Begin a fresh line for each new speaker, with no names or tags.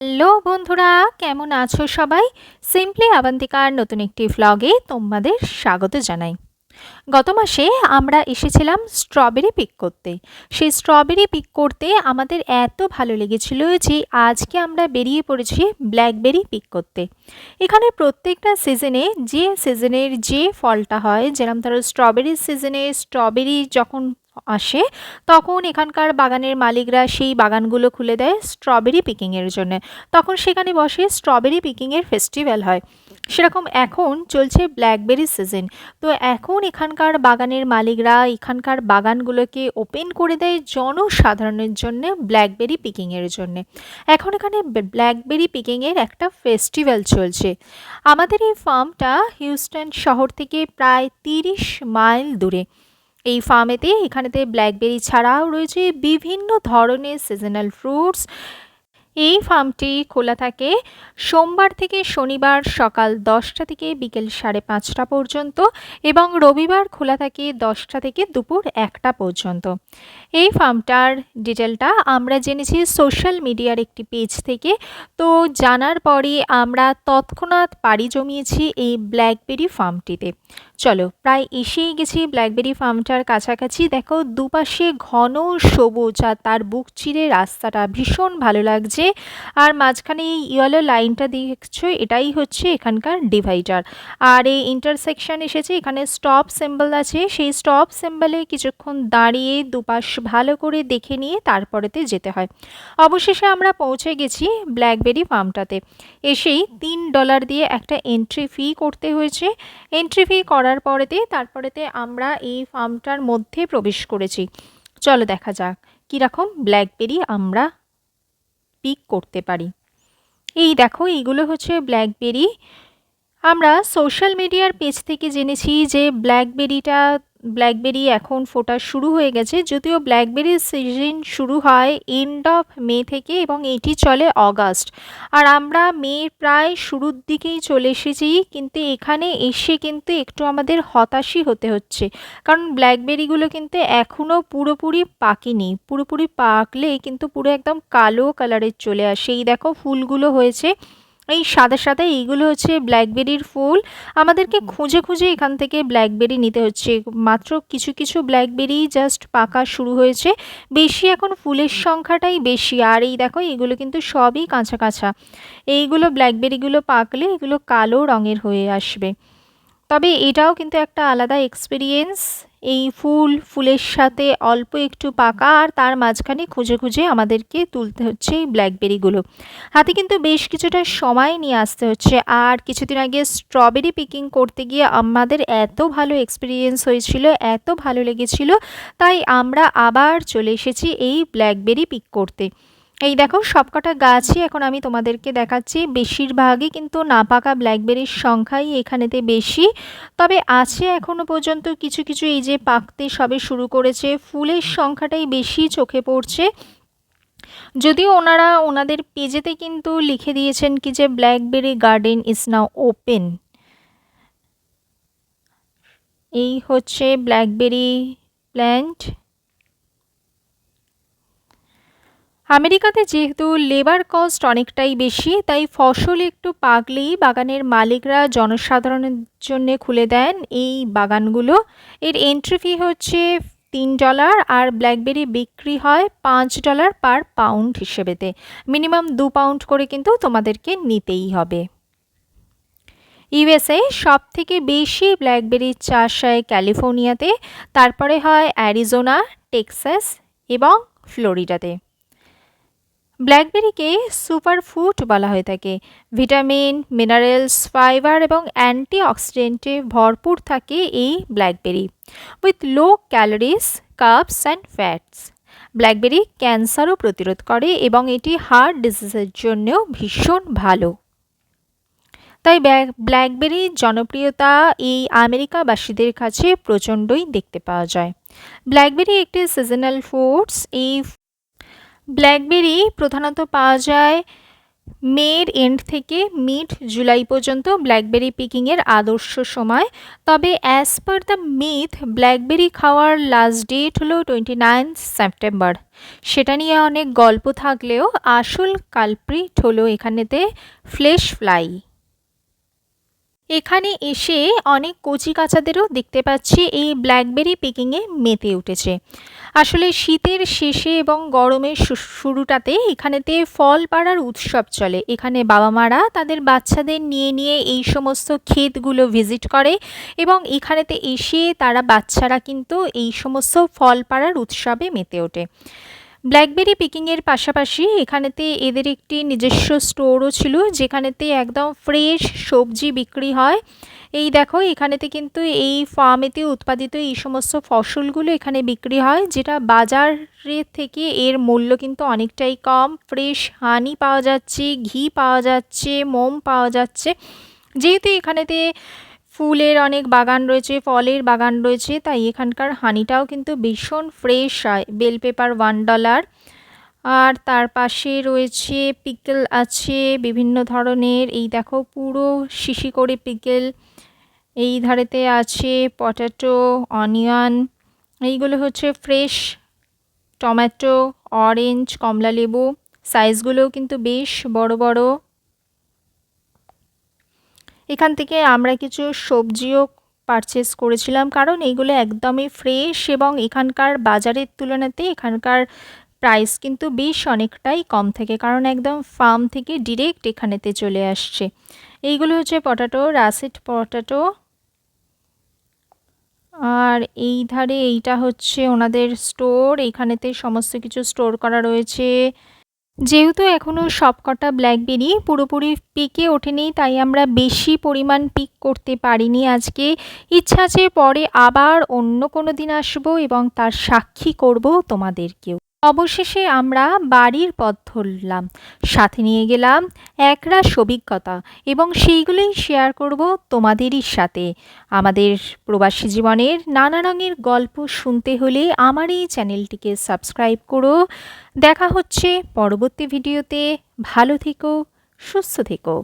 Hello বন্ধুরা, কেমন আছো সবাই? সিম্পলি আবান্তিকার নতুন একটি ভ্লগে তোমাদের স্বাগত জানাই। গত মাসে আমরা এসেছিলাম স্ট্রবেরি পিক করতে। সেই স্ট্রবেরি পিক করতে আমাদের এত ভালো লেগেছিল যে আজকে আমরা বেরিয়ে পড়েছি ব্ল্যাকবেরি পিক করতে। এখানে প্রত্যেকটা সিজনে যে সিজনের যে ফলটা হয় যেরকম ধরো স্ট্রবেরির সিজনে স্ট্রবেরি যখন আসে, তখন এখানকার বাগানের মালিকরা সেই বাগানগুলো খুলে দেয় স্ট্রবেরি পিকিংয়ের জন্য। তখন সেখানে বসে স্ট্রবেরি পিকিংয়ের ফেস্টিভ্যাল হয়। সেরকম এখন চলছে ব্ল্যাকবেরি সিজন তো এখন এখানকার বাগানের মালিকরা এখানকার বাগানগুলোকে ওপেন করে দেয় জনসাধারণের জন্য ব্ল্যাকবেরি পিকিংয়ের জন্য। এখন এখানে ব্ল্যাকবেরি পিকিংয়ের একটা ফেস্টিভ্যাল চলছে। আমাদের এই ফার্মটা হিউস্টন শহর থেকে প্রায় তিরিশ মাইল দূরে। এই ফার্মেতে এখানেতে ব্ল্যাকবেরি ছাড়াও রয়েছে বিভিন্ন ধরনের সিজনাল ফ্রুটস এই ফার্মটি খোলা থাকে সোমবার থেকে শনিবার সকাল দশটা থেকে বিকেল সাড়ে পাঁচটা পর্যন্ত এবং রবিবার খোলা থাকে দশটা থেকে দুপুর একটা পর্যন্ত। এই ফার্মটার ডিটেলটা আমরা জেনেছি সোশ্যাল মিডিয়ার একটি পেজ থেকে। তো জানার পরে আমরা তৎক্ষণাৎ পাড়ি জমিয়েছি এই ব্ল্যাকবেরি ফার্মটিতে। চলো, প্রায় এসেই গেছি ব্ল্যাকবেরি ফার্মটার কাছাকাছি। দেখো, দুপাশে ঘন সবুজ আর তার বুক চিরে রাস্তাটা ভীষণ ভালো লাগছে। আর মাঝখানে এই ইয়েলো লাইনটা দেখছ, এটাই হচ্ছে এখানকার ডিভাইডার। আর এই ইন্টারসেকশন এসেছে, এখানে স্টপ সিম্বল আছে। সেই স্টপ সিম্বলে কিছুক্ষণ দাঁড়িয়ে দুপাশ ভালো করে দেখে নিয়ে তারপরেতে যেতে হয়। অবশেষে আমরা পৌঁছে গেছি ব্ল্যাকবেরি ফার্মটাতে। এসেই তিন ডলার দিয়ে একটা এন্ট্রি ফি করতে হয়েছে। এন্ট্রি ফি করার পরেতে তারপরেতে আমরা এই ফার্মটার মধ্যে প্রবেশ করেছি। চলো দেখা যাক কীরকম ব্ল্যাকবেরি আমরা পিক করতে পারি। এই দেখো, এইগুলো হচ্ছে ব্ল্যাকবেরি আমরা সোশ্যাল মিডিয়ার পেজ থেকে জেনেছি যে ব্ল্যাকবেরিটা ব্ল্যাকবেরি এখন ফোটা শুরু হয়ে গেছে। যদিও ব্ল্যাকবেরির সিজন শুরু হয় এন্ড অফ মে থেকে এবং এটি চলে অগাস্ট আর আমরা মে প্রায় শুরুর দিকেই চলে এসেছি, কিন্তু এখানে এসে কিন্তু একটু আমাদের হতাশই হতে হচ্ছে। কারণ ব্ল্যাকবেরিগুলো কিন্তু এখনও পুরোপুরি পাকেনি। পুরোপুরি পাকলে কিন্তু পুরো একদম কালো কালারের চলে আসে। এই দেখো ফুলগুলো হয়েছে। এই সাদা সাদা এইগুলো হচ্ছে ব্ল্যাকবেরির ফুল। আমাদেরকে খুঁজে খুঁজে এখান থেকে ব্ল্যাকবেরি নিতে হচ্ছে। মাত্র কিছু কিছু ব্ল্যাকবেরি জাস্ট পাকা শুরু হয়েছে। বেশি এখন ফুলের সংখ্যাটাই বেশি। আর এই দেখো এইগুলো কিন্তু সবই কাঁচা কাঁচা। এইগুলো ব্ল্যাকবেরিগুলো পাকলে এগুলো কালো রঙের হয়ে আসবে। তবে এটাও কিন্তু একটা আলাদা এক্সপিরিয়েন্স এই ফুল, ফুলের সাথে অল্প একটু পাকা আর তার মাঝখানে খুঁজে খুঁজে আমাদেরকে তুলতে হচ্ছে এই ব্ল্যাকবেরিগুলো হাতে কিন্তু বেশ কিছুটা সময় নিয়ে আসতে হচ্ছে। আর কিছুদিন আগে স্ট্রবেরি পিকিং করতে গিয়ে আমাদের এত ভালো এক্সপিরিয়েন্স হয়েছিল, এত ভালো লেগেছিল, তাই আমরা আবার চলে এসেছি এই ব্ল্যাকবেরি পিক করতে। এই দেখো, সবকটা গাছই এখন আমি তোমাদেরকে দেখাচ্ছি। বেশিরভাগই কিন্তু না পাকা ব্ল্যাকবেরির সংখ্যাই এখানেতে বেশি। তবে আছে এখনও পর্যন্ত কিছু কিছু এই যে পাকতে সবে শুরু করেছে, ফুলের সংখ্যাটাই বেশি চোখে পড়ছে। যদিও ওনারা ওনাদের পেজেতে কিন্তু লিখে দিয়েছেন কি যে, blackberry garden is now open. এই হচ্ছে ব্ল্যাকবেরি প্ল্যান্ট। আমেরিকাতে যেহেতু লেবার কস্ট অনেকটাই বেশি, তাই ফসল একটু পাকলেই বাগানের মালিকরা জনসাধারণের জন্য খুলে দেন এই বাগানগুলো। এর এন্ট্রি ফি হচ্ছে তিন ডলার আর ব্ল্যাকবেরি বিক্রি হয় পাঁচ ডলার পার পাউন্ড হিসেবেতে। মিনিমাম দু পাউন্ড করে কিন্তু তোমাদেরকে নিতেই হবে। ইউএসএ সব থেকে বেশি ব্ল্যাকবেরির চাষ হয় ক্যালিফোর্নিয়াতে, তারপরে হয় অ্যারিজোনা টেক্সাস এবং ফ্লোরিডাতে ব্ল্যাকবেরিকে সুপার ফুড বলা হয়ে থাকে। ভিটামিন, মিনারেলস, ফাইবার এবং অ্যান্টি অক্সিডেন্টে ভরপুর থাকে এই blackberry. With low calories cups and fats. Blackberry ক্যান্সারও প্রতিরোধ করে এবং এটি হার্ট ডিজিজের জন্যও ভীষণ ভালো। তাই ব্ল্যাকবেরির জনপ্রিয়তা এই আমেরিকাবাসীদের কাছে প্রচণ্ডই দেখতে পাওয়া যায়। ব্ল্যাকবেরি একটি সিজনাল ফ্রুটস এই ব্ল্যাকবেরি প্রধানত পাওয়া যায় মের এন্ড থেকে মিড জুলাই পর্যন্ত ব্ল্যাকবেরি পিকিংয়ের আদর্শ সময়। তবে as per the myth blackberry খাওয়ার লাস্ট ডেট হলো টোয়েন্টি নাইন সেপ্টেম্বর সেটা নিয়ে অনেক গল্প থাকলেও আসল কালপ্রিট হলো এখানেতে ফ্লেশ ফ্লাই এখানে এসে অনেক কচি কাচাদেরও দেখতে পাচ্ছি। এই ব্ল্যাকবেরি পিকিংয়ে মেতে উঠেছে। আসলে শীতের শেষে এবং গরমের শুরুটাতে এখানেতে ফল পাড়ার উৎসব চলে। এখানে বাবা মারা তাদের বাচ্চাদের নিয়ে নিয়ে এই সমস্ত ক্ষেতগুলো ভিজিট করে এবং এখানেতে এসে তারা বাচ্চারা কিন্তু এই সমস্ত ফল পাড়ার উৎসবে মেতে ওঠে। ব্ল্যাকবেরি পিকিংয়ের পাশাপাশি এখানেতে এদের একটি নিজস্ব স্টোরও ছিল, যেখানেতে একদম ফ্রেশ সবজি বিক্রি হয়। এই দেখো, এখানেতে কিন্তু এই ফার্মেতে উৎপাদিত এই সমস্ত ফসলগুলো এখানে বিক্রি হয়, যেটা বাজারের থেকে এর মূল্য কিন্তু অনেকটাই কম। ফ্রেশ হানি পাওয়া যাচ্ছে, ঘি পাওয়া যাচ্ছে, মোম পাওয়া যাচ্ছে। যেহেতু এখানেতে ফুলের অনেক বাগান রয়েছে, ফলের বাগান রয়েছে, তাই এখানকার হানিটাও কিন্তু ভীষণ ফ্রেশ হয়। বেল পেপার ওয়ান ডলার আর তার পাশে রয়েছে পিকেল আছে, বিভিন্ন ধরনের। এই দেখো, পুরো শিশি করে পিকেল এই ধারেতে আছে পটাটো অনিয়ন এইগুলো হচ্ছে ফ্রেশ টমেটো অরেঞ্জ কমলা লেবু সাইজগুলোও কিন্তু বেশ বড় বড়। এখান থেকে আমরা কিছু সবজিও পারচেস করেছিলাম। কারণ এইগুলো একদমই ফ্রেশ এবং এখানকার বাজারের তুলনাতে এখানকার প্রাইস কিন্তু বেশ অনেকটাই কম থাকে। কারণ একদম ফার্ম থেকে ডিরেক্ট এখানেতে চলে আসছে। এইগুলো হচ্ছে পটাটো রাসিট পটাটো আর এই ধারে এইটা হচ্ছে ওনাদের স্টোর এইখানেতে সমস্ত কিছু স্টোর করা রয়েছে। যেহেতু এখনও সবকটা ব্ল্যাকবেরি পুরোপুরি পিকে ওঠেনি, তাই আমরা বেশি পরিমাণ পিক করতে পারিনি আজকে। ইচ্ছা আছে পরে আবার অন্য কোনো দিন আসব এবং তার সাক্ষী করব তোমাদেরকেও। অবশেষে আমরা বাড়ির পথ ধরলাম। সাথে নিয়ে গেলাম একরাশ অভিজ্ঞতা এবং সেইগুলোই শেয়ার করব তোমাদেরই সাথে। আমাদের প্রবাসী জীবনের নানা রঙের গল্প শুনতে হলে আমার এই চ্যানেলটিকে সাবস্ক্রাইব করো। দেখা হচ্ছে পরবর্তী ভিডিওতে ভালো থেকো, সুস্থ থেকো।